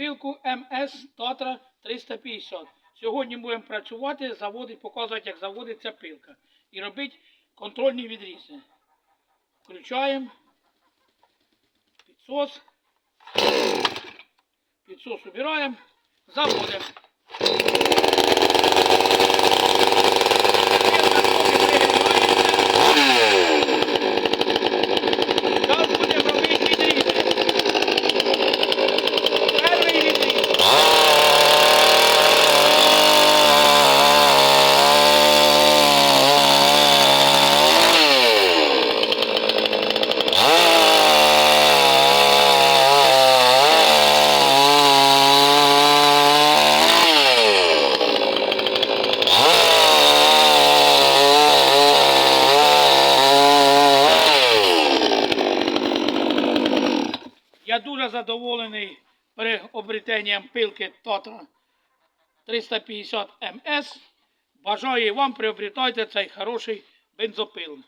пилку МС Татра 350. Сьогодні будемо працювати, заводити, показувати, як заводиться пилка. І робити контрольні відрізи. Включаємо підсос. Підсос убираємо, заводимо. Зараз будемо робити відрізи. Перший відріз. Я дуже задоволений приобретенням пилки Татра 350 МС. Бажаю вам приобретати цей хороший бензопил.